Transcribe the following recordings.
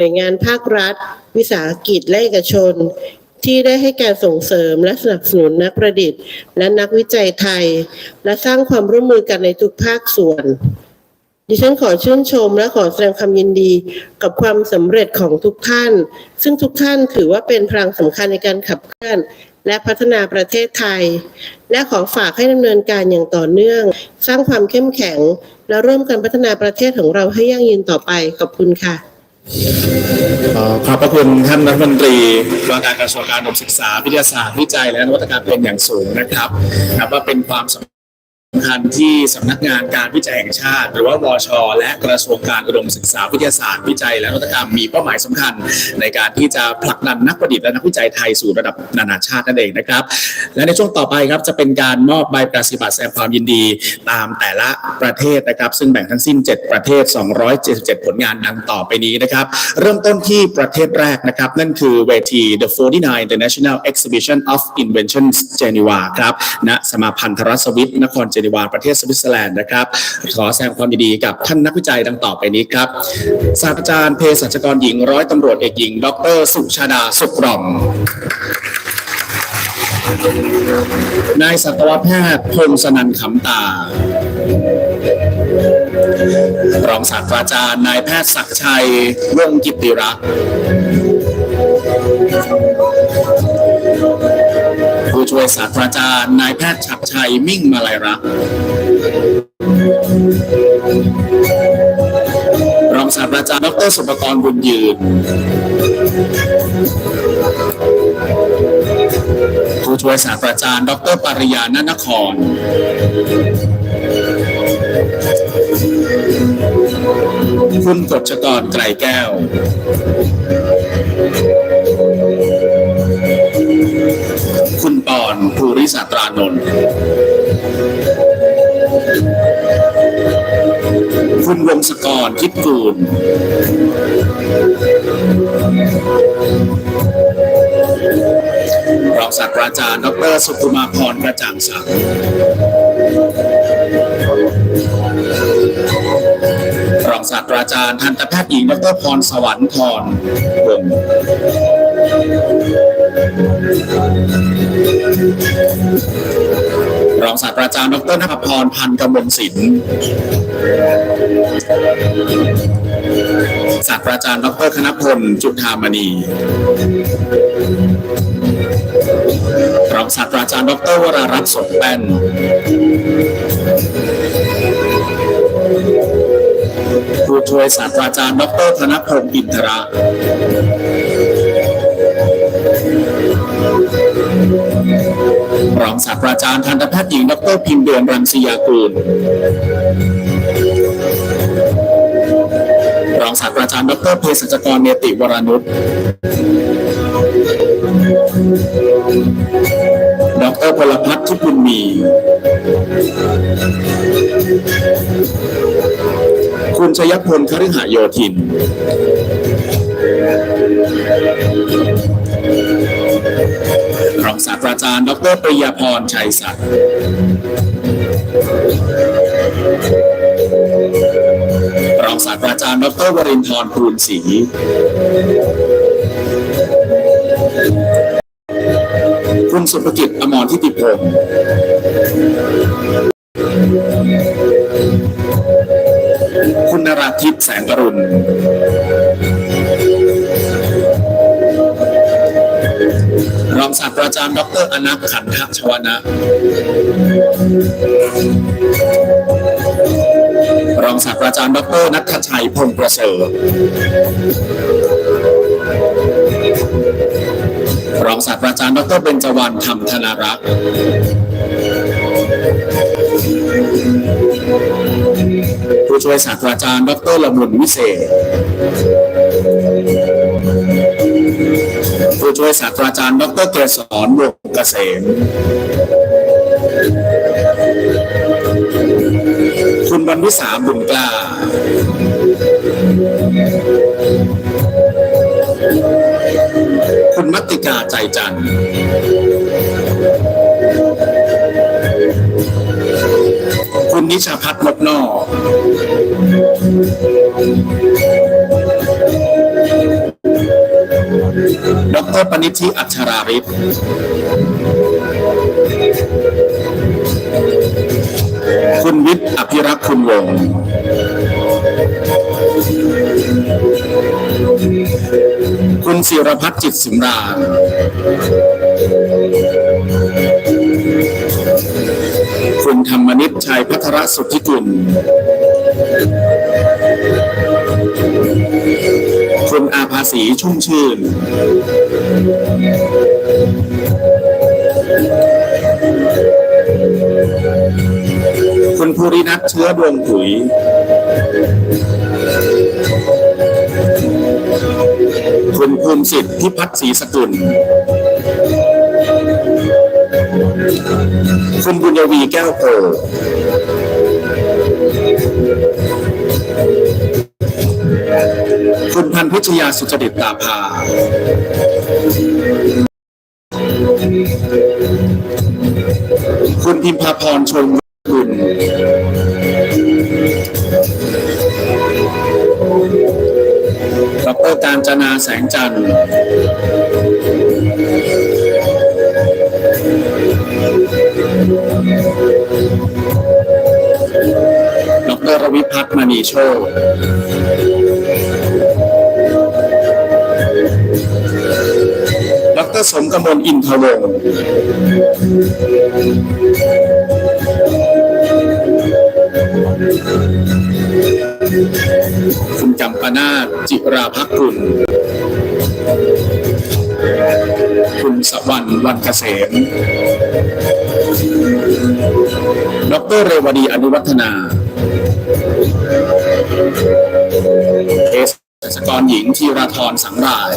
น่วยงานภาครัฐ วิสาหกิจและเอกชน ที่ได้ให้การส่งเสริมและสนับสนุนนักประดิษฐ์ และนักวิจัยไทย และสร้างความร่วมมือกันในทุกภาคส่วน ดิฉันขอชื่นชมและขอแสดงความยินดีกับความสำเร็จของทุกท่าน ซึ่งทุกท่านถือว่าเป็นพลังสำคัญในการขับเคลื่อนและพัฒนาประเทศไทย และขอฝากให้ดำเนินการอย่างต่อเนื่อง สร้างความเข้มแข็ง และร่วมกันพัฒนาประเทศของเราให้ยั่งยืนต่อไปขอบคุณค่ะ ขอขอบพระคุณท่านรัฐมนตรีว่าการกระทรวงการศึกษาวิทยาศาสตร์วิจัยและนวัตกรรมเป็นอย่างสูงนะครับนับว่าเป็นความสำ คัญที่สำนักงานการวิจัยแห่งชาติ หรือว่าวช และกระทรวงการอุดมศึกษาวิทยาศาสตร์วิจัยและนวัตกรรมมีเป้าหมายสำคัญ ในการที่จะผลักดันนักประดิษฐ์และนักวิจัยไทยสู่ระดับนานาชาตินั่นเองนะครับ และในช่วงต่อไปครับจะเป็นการมอบใบประสิบัตรแสดงความยินดีตามแต่ละประเทศนะครับ ซึ่งแบ่งทั้งสิ้น 7 ประเทศ 277 ผลงานดังต่อไปนี้นะครับ เริ่มต้นที่ประเทศแรกนะครับ นั่นคือเวที The 49 International Exhibition of Inventions Geneva ครับณสมาพันธรัสวิตนครเจนีวาประเทศสวิตเซอร์แลนด์นะครับ ขอแสดงความยินดีกับท่านนักวิจัยดังต่อไปนี้ครับศาสตราจารย์เภสัชกรหญิงร้อยตำรวจเอกหญิง ดร สุชาดาสุกล่อมนายสัตวแพทย์พงศนันขำตารองศาสตราจารย์นายแพทย์ศักชัยวงกิติรักษ์ ช่วยศาสตราจารย์นายแพทย์ฉัดชัยมิ่งมาลัยรักรองศาสตราจารย์ ดรสุปกรณ์บุญยืนผู้ช่วยศาสตราจารย์ ดรปริยานนคร คุณกฎชกรไกรแก้ว ศาสตรานนท์คุณวงศกรคิดกูล รองศาสตราจารย์ ดรสุขุมาพรกระจ่างศักดิ์รองศาสตราจารย์ทันตแพทย์หญิงดรพรสวรรค์พรวง รองศาสตราจารย์ดรนภพรพันธ์กมลศิลป์ศาสตราจารย์ดรคณพลจุธามณีรองศาสตราจารย์ดรวรารัตน์สมแป้นผู้ช่วยศาสตราจารย์ดรธนพงศ์อินทระ รองศาสตราจารย์ทันตแพทย์หญิงดรพิมพ์เดือนรังสียากูลรองศาสตราจารย์ดรเภสัชกรเนติวรนุชดรพลพัฒน์ทิพุนมี คุณชยพลคฤหโยธิน รองศาสตราจารย์ ดรปริยาพรชัยศักดิ์รองศาสตราจารย์ ดรวรินทร์ภูลศรีคุณสุภกิจอมรทิติพงศ์คุณนราทิพย์แสงกรุณ องศาสตราจารย์ ดรอนัทขันทชวนะรองศาสตราจารย์ ดรนัทชัยพงประเสริฐรองศาสตราจารย์ ดรเบญจวรรณธรรมธนารักษ์ผู้ช่วยศาสตราจารย์ ดรละมุนวิเศษ ช่วยศาสตราจารย์ ดรเกษรวงเกษม คุณบรรวิสาบุญกล้า คุณมัตติกาใจจันทร์คุณนิชาพัฒน์นกนอก ดรปณิธิอัชราริศคุณวิทย์อภิรักษ์คุณวงศ์คุณศิรพัฒน์จิตสิมรานคุณธรรมนิตชัยพัทรสุทธิกุล คุณอาภาษีชุ่มชื่น คุณภูรินัทเชื้อดวงผุยคุณภูมิสิทธิ์พิพัฒน์ศรีสกุล คุณบุญยวีแก้วโพ พันธุ์พิชยาสุจริตตาภาคุณพิมพาพรชมกุลดรการจนาแสงจันทร์ดรรวิพัฒน์มณีโชค ดรสมกมลอินทวงศ์คุณจำปนาจิราภักกุลคุณสวรรค์วันเกษม ดรเรวดีอนุวัฒนาเอสสกรหญิงธีราธรสังราย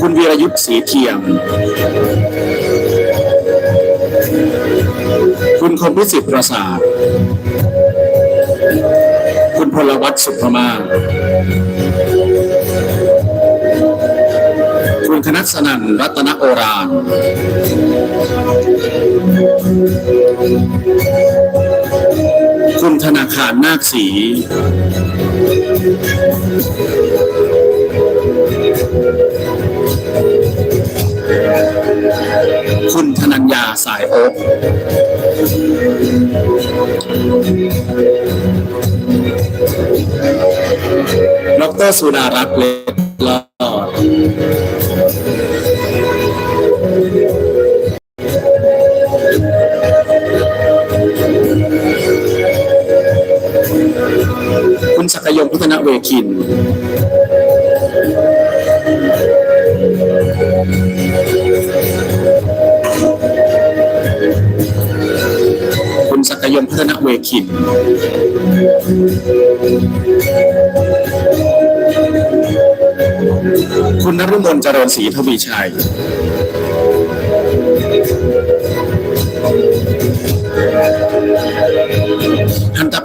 คุณวีรยุทธ์ศรีเทียม คุณคมพิสิทธิ์ประสาท คุณพลวัตสุภมาคุณคณัสนันรัตนโอราน คุณธนาคารนาคศรีคุณธนัญญาสายโอ๊กดรสุดารัตน์เล็ดลอด คุณศักยมพัฒนเวคิน คุณศักยมพัฒนเวคินคุณนรุมนเจริญศรีทวีชัย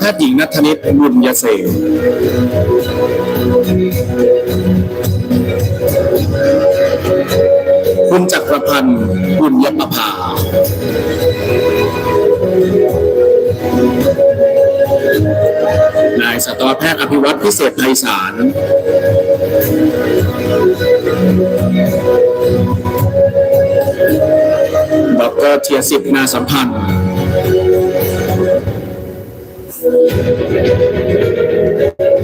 แพทย์หญิงนัทนิตบุญยเสนคุณจักรพันธ์บุญยประภานายสัตวแพทย์อภิวัตพิเศษไพศาล ดรเทียสิบนาสัมพันธ์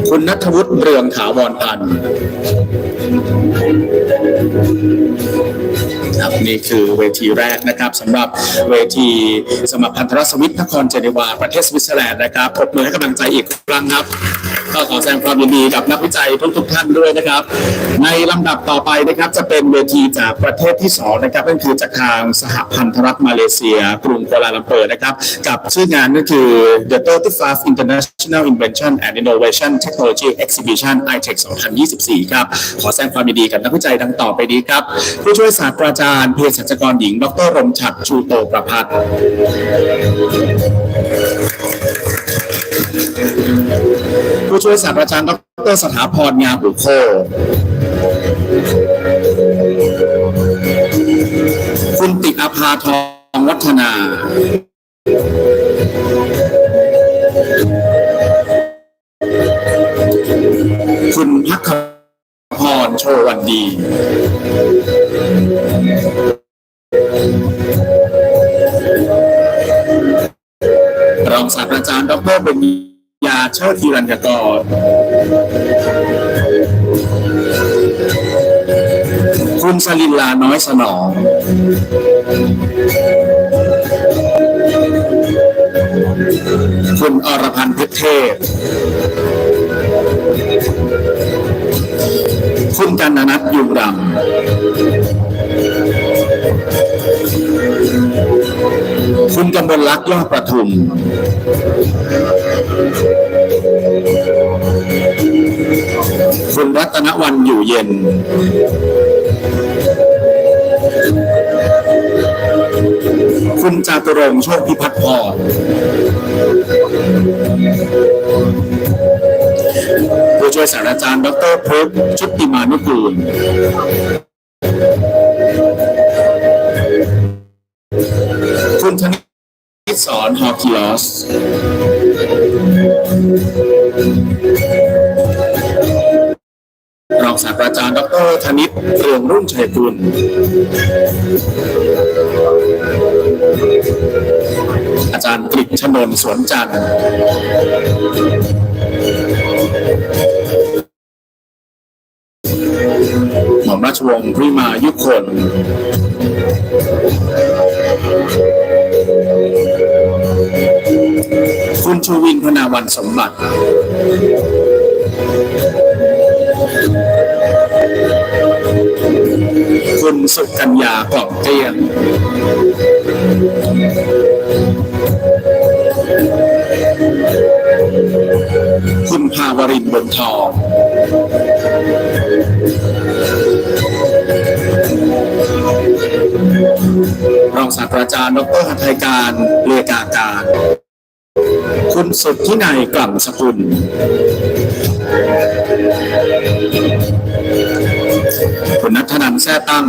คุณนัทวุฒิเรืองถาวรพันธ์ครับนี่คือเวทีแรกนะครับสำหรับเวทีสมัครพันธรสวิทนครเจนีวาประเทศสวิตเซอร์แลนด์นะครับปรบมือให้กำลังใจอีกครั้งครับ ก็ขอแสดงความยินดีกับนักวิจัยทุกๆท่านด้วยนะครับ ในลำดับต่อไปนะครับจะเป็นเวทีจากประเทศที่สองนะครับนั่นคือจากทางสหพันธรัฐมาเลเซีย กรุงกัวลาลัมเปอร์นะครับ กับชื่องานก็คือ The 35 International Invention and Innovation Technology Exhibition iTech 2024 ครับ ขอแสดงความยินดีกับนักวิจัยดังต่อไปนี้ครับ ผู้ช่วยศาสตราจารย์เภสัชกรหญิง ดรรมฉัตรชูโตประพัฒน์ ผู้ช่วยศาสตราจารย์ดรสถาพรงามบุโคคุณติอาภาทองวัฒนา คุณพักพรโชวันดี รองศาสตราจารย์ดรบุญ ญาเชิดธีรัญญกรคุณสลินลาน้อยสนอง คุณอรพันธ์เพชรเทพ คุณกันนนัทยุงดำ คุณกำบลลักยอดประทุม คุณรัตนวันอยู่เย็น คุณจาตุรงโชคพิพัฒน์พรผู้ช่วยศาสตราจารย์ ดรพฤกษ์ชุติมานุกูล สอนฮอคิออสรองศาสตราจารย์ดรธนิตเรืองรุ่งชัยกุลอาจารย์กฤษชนนสวนจันทร์หม่อมราชวงศ์พริมายุคน คุณชูวินพนาวันสมบัติคุณสุกัญญาก่อมเกียง คุณภาวรินบนทอง รองศาสตราจารย์ ดรหัตถยการเลกาการ สุดที่นายกล่ำสกุลคุณนัทนันท์แซ่ตั้ง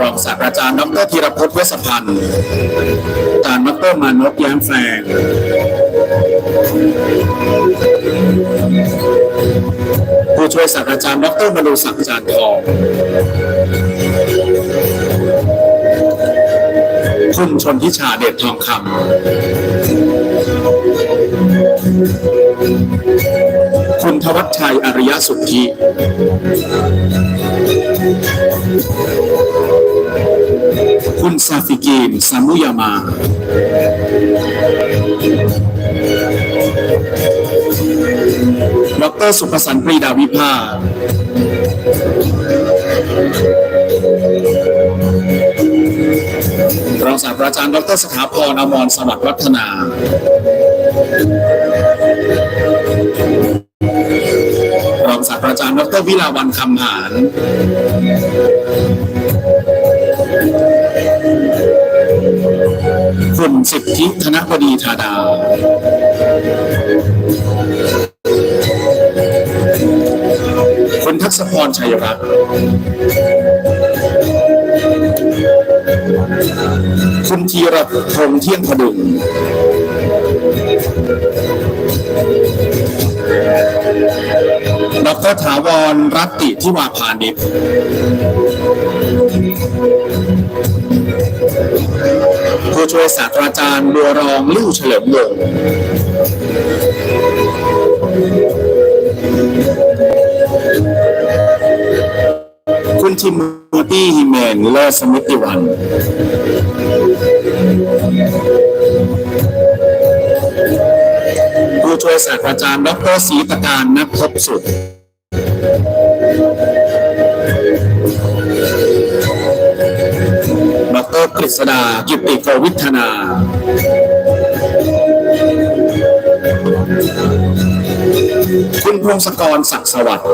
รองศาสตราจารย์ดรธีรพจน์เวชพันธ์อาจารย์ดรมานพแย้มแฝงผู้ช่วยศาสตราจารย์ดรมนูศักดิ์จานทอง คุณชนทิชาเดชทองคำคุณทวัชชัยอริยสุทธิ คุณซาฟิกีนซามุยามา ดรสุภสันต์ปรีดาวิภา ศาสตราจารย์ดรสถาพรอมรสวัสดิ์วัฒนารองศาสตราจารย์ดรวิลาวันคำหารคุณสิทธิธนบดีธาดา คุณทักษพรชัยรัตน์ คุณธีรพงษ์เที่ยงพดุงดรถาวรรัตติทิวาพานิชผู้ช่วยศาสตราจารย์บัวรองลู่เฉลิมวงศ์คุณทิม ตี้ฮิเมนเลอสมิติวันผู้ช่วยศาสตราจารย์ดรศรีตการนักพบสุดดรกฤษดากิติโกวิทนาคุณพงศกรศักดิ์สวัสดิ์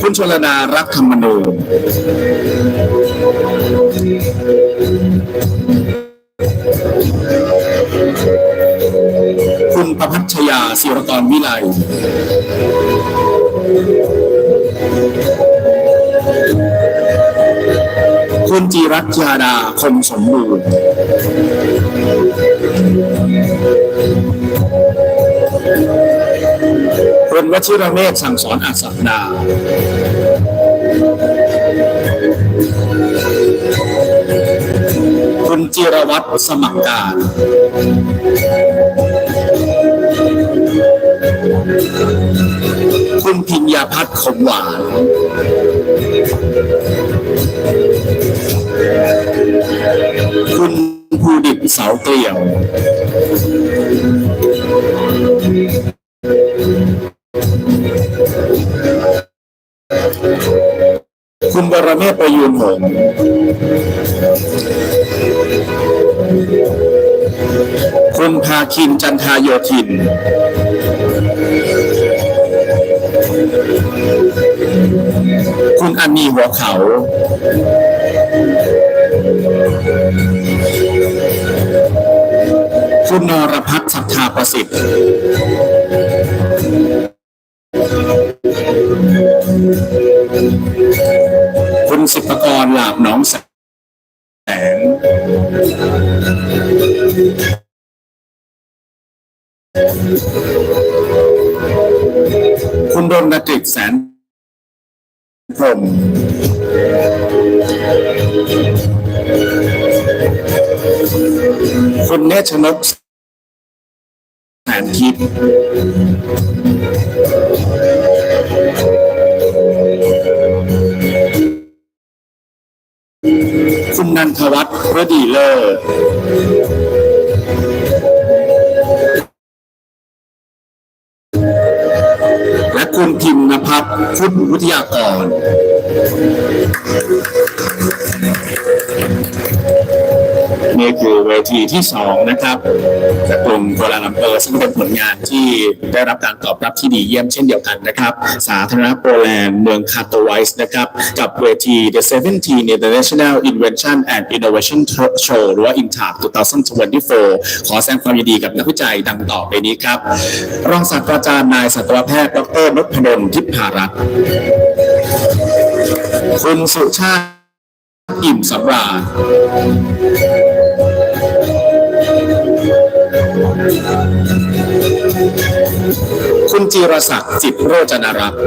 คุณชลดารักธรรมนูญคุณประพัชยาศิรกรวิไลคุณจีรัชยาดาคงสมบูรณ์ คุณวชิรเมธสั่งสอนอัศดาคุณจิรวัตรสมัครการ คุณพิญญาพัฒน์ขมหวาน คุณภูดิตเสาเกลียว คุณบารเมศประยูนหงคุณภาคินจันทายโยธิน คุณอันนีหัวเขา คุณนรพัฒน์สัทธาประสิทธิ์ คุณสิบประกรหลาบหน้องแสงคุณรณกฤษแสนพรหมคุณเนชนกแสนทิพย์ คุณนันทวัฒน์ระดีเลิศและคุณพิมพ์นภัทรพุทธวิทยากร นี่คือเวทีที่สองนะครับจากกลุ่มโกลาลัมเปอร์ซึ่งเป็นผลงานที่ได้รับการตอบรับที่ดีเยี่ยมเช่นเดียวกันนะครับ สาธารณรัฐโปแลนด์เมืองคาโตไวส์นะครับ กับเวที The 17 International Invention and Innovation Show หรือว่า INTAP 2024 ขอแสดงความยินดีกับนักวิจัยดังต่อไปนี้ครับ รองศาสตราจารย์นายสัตวแพทย์ดรนพดลทิพพารัตน์คุณสุชาติอิ่มสำราญ คุณจีรศักดิ์จิตโรจนรักษ์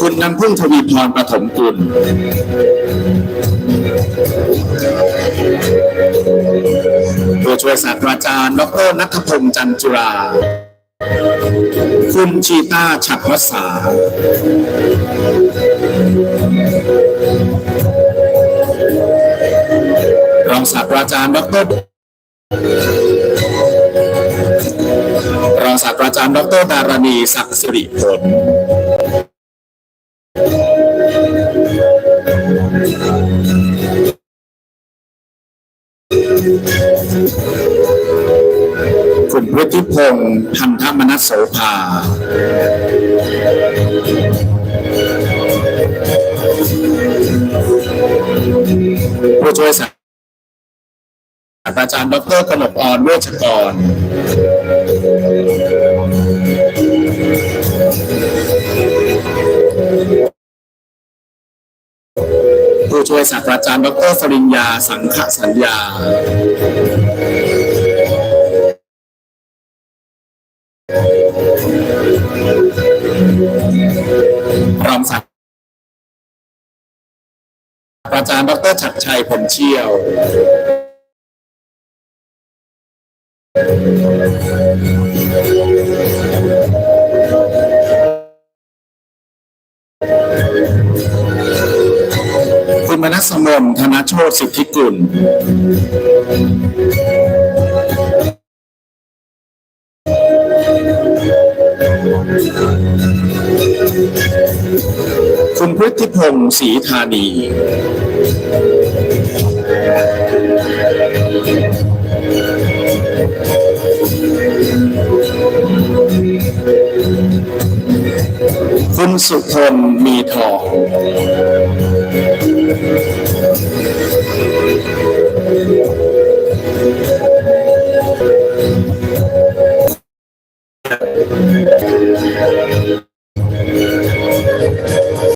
คุณน้ำพึ่งทวีพรประถมกุล ผู้ช่วยศาสตราจารย์ ดรนัทพงษ์จันจุราคุณชีตาฉัตรวสา รองศาสตราจารย์ดรรองศาสตราจารย์ดรดารณีศักดิ์สิริผลคุณวุฒิพงศ์พันธมนัสโสภา ผู้ช่วยศาสตราจารย์ดรกนกออนเวชกรผู้ช่วยศาสตราจารย์ดรสริญญาสังขสัญญา รองศา สตราจารย์ดรชัดชัยผมเชี่ยว คุณมนัสมนธนโชตสิทธิกุล คุณพฤทธิพงศ์ศรีธานีคุณสุพลมีทอง Thank.